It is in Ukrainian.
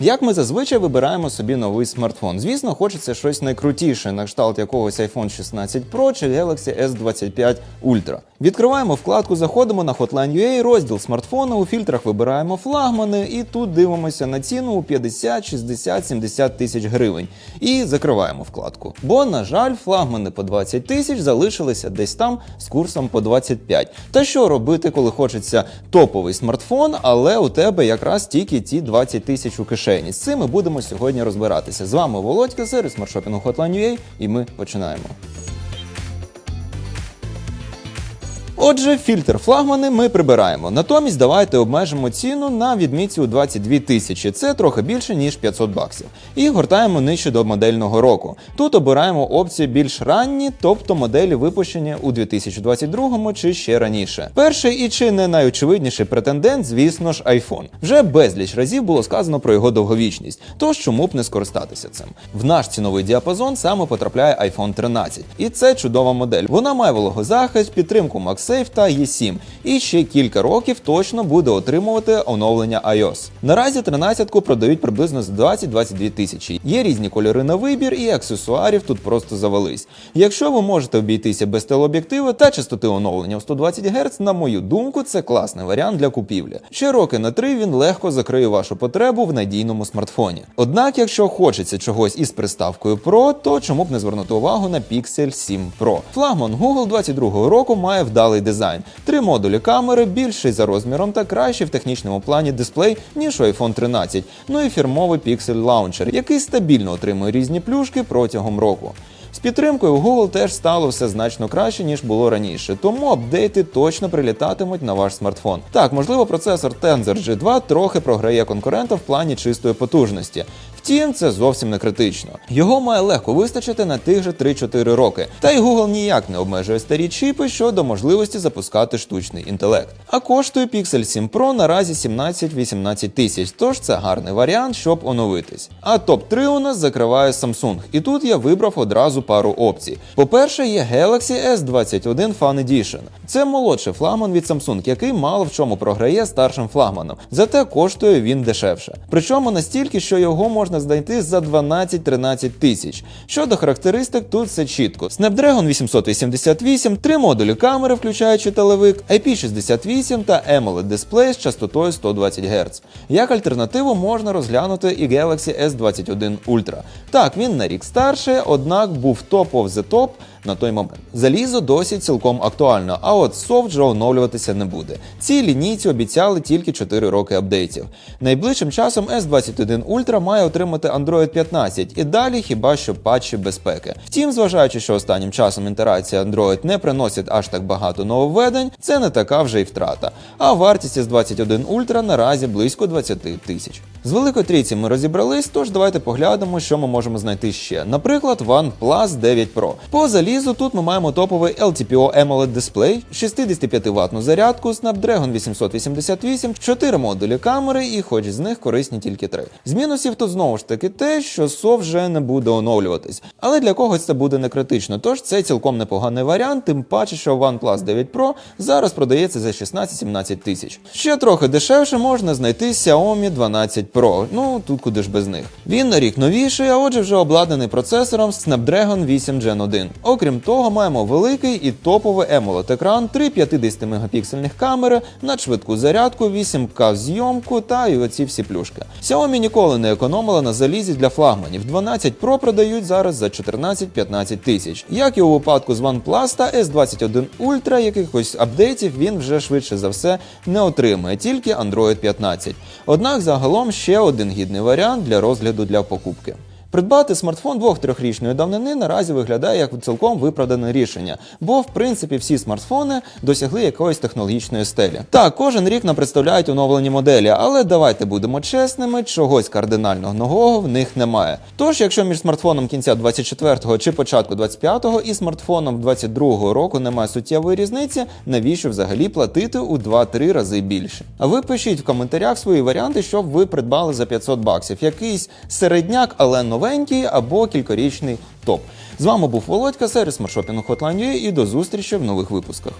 Як ми зазвичай вибираємо собі новий смартфон? Звісно, хочеться щось найкрутіше, на кшталт якогось iPhone 16 Pro чи Galaxy S25 Ultra. Відкриваємо вкладку, заходимо на Hotline.ua, розділ смартфону, у фільтрах вибираємо флагмани і тут дивимося на ціну у 50, 60, 70 тисяч гривень. І закриваємо вкладку. Бо, на жаль, флагмани по 20 тисяч залишилися десь там з курсом по 25. Та що робити, коли хочеться топовий смартфон, але у тебе якраз тільки ті 20 тисяч у кишені. З цим ми будемо сьогодні розбиратися. З вами Володька, сервіс смартшопінгу Hotline.ua, і ми починаємо. Отже, фільтр флагмани ми прибираємо. Натомість давайте обмежимо ціну на відмітці у 22 тисячі. Це трохи більше ніж 500 баксів. І гортаємо нижче до модельного року. Тут обираємо опції більш ранні, тобто моделі випущені у 2022 чи ще раніше. Перший і чи не найочевидніший претендент, звісно ж, iPhone. Вже безліч разів було сказано про його довговічність. Тож чому б не скористатися цим? В наш ціновий діапазон саме потрапляє iPhone 13. І це чудова модель. Вона має вологозахист, підтримку MagSafe та eSIM. І ще кілька років точно буде отримувати оновлення iOS. Наразі 13-ку продають приблизно з 20-22 тисячі. Є різні кольори на вибір, і аксесуарів тут просто завались. Якщо ви можете обійтися без телеоб'єктива та частоти оновлення у 120 Гц, на мою думку, це класний варіант для купівлі. Ще роки на три він легко закриє вашу потребу в надійному смартфоні. Однак, якщо хочеться чогось із приставкою Pro, то чому б не звернути увагу на Pixel 7 Pro. Флагман Google 22 року має вдалий дизайн. Три модулі камери, більший за розміром та кращий в технічному плані дисплей, ніж у iPhone 13. Ну і фірмовий Pixel Launcher, який стабільно отримує різні плюшки протягом року. З підтримкою Google теж стало все значно краще, ніж було раніше, тому апдейти точно прилітатимуть на ваш смартфон. Так, можливо, процесор Tensor G2 трохи програє конкурента в плані чистої потужності. Втім, це зовсім не критично. Його має легко вистачити на тих же 3-4 роки. Та й Google ніяк не обмежує старі чіпи щодо можливості запускати штучний інтелект. А коштує Pixel 7 Pro наразі 17-18 тисяч, тож це гарний варіант, щоб оновитись. А топ-3 у нас закриває Samsung. І тут я вибрав одразу пару опцій. По-перше, є Galaxy S21 Fan Edition. Це молодший флагман від Samsung, який мало в чому програє старшим флагманом. Зате коштує він дешевше. Причому настільки, що його можна знайти за 12-13 тисяч. Щодо характеристик, тут все чітко. Snapdragon 888, три модулі камери, включаючи телевик, IP68 та AMOLED дисплей з частотою 120 Гц. Як альтернативу можна розглянути і Galaxy S21 Ultra. Так, він на рік старший, однак був the top на той момент. Залізо досі цілком актуально, а от софт вже оновлюватися не буде. Цій лінійці обіцяли тільки 4 роки апдейтів. Найближчим часом S21 Ultra має отримати Android 15 і далі хіба що патчі безпеки. Втім, зважаючи, що останнім часом інтерація Android не приносить аж так багато нововведень, це не така вже й втрата. А вартість S21 Ultra наразі близько 20 тисяч. З великої трійці ми розібрались, тож давайте поглянемо, що ми можемо знайти ще. Наприклад, OnePlus 9 Pro. По залізу тут ми маємо топовий LTPO AMOLED дисплей, 65 ваттну зарядку, Snapdragon 888, 4 модулі камери, і хоч з них корисні тільки 3. З мінусів тут знову ж таки те, що SO вже не буде оновлюватись. Але для когось це буде не критично, тож це цілком непоганий варіант, тим паче, що OnePlus 9 Pro зараз продається за 16-17 тисяч. Ще трохи дешевше можна знайти Xiaomi 12 Pro, ну тут куди ж без них. Він на рік новіший, а отже вже обладнаний процесором Snapdragon 8 Gen 1. Окрім того, маємо великий і топовий AMOLED екран, три 50 мегапіксельних камери, надшвидку зарядку, 8К зйомку та і оці всі плюшки. Xiaomi ніколи не економила на залізі для флагманів. 12 Pro продають зараз за 14-15 тисяч. Як і у випадку з OnePlus та S21 Ultra, якихось апдейтів він вже швидше за все не отримує, тільки Android 15. Однак загалом ще один гідний варіант для розгляду для покупки. Придбати смартфон 2-3річної давнини наразі виглядає як цілком виправдане рішення, бо в принципі всі смартфони досягли якоїсь технологічної стелі. Так, кожен рік нам представляють оновлені моделі, але давайте будемо чесними, чогось кардинально нового в них немає. Тож, якщо між смартфоном кінця 24-го чи початку 25-го і смартфоном 22-го року немає суттєвої різниці, навіщо взагалі платити у 2-3 рази більше? А ви пишіть в коментарях свої варіанти, щоб ви придбали за 500 баксів. Якийсь середняк, але новенький або кількорічний топ. З вами був Володька, сервіс маршопінгу Hotline.ua і до зустрічі в нових випусках.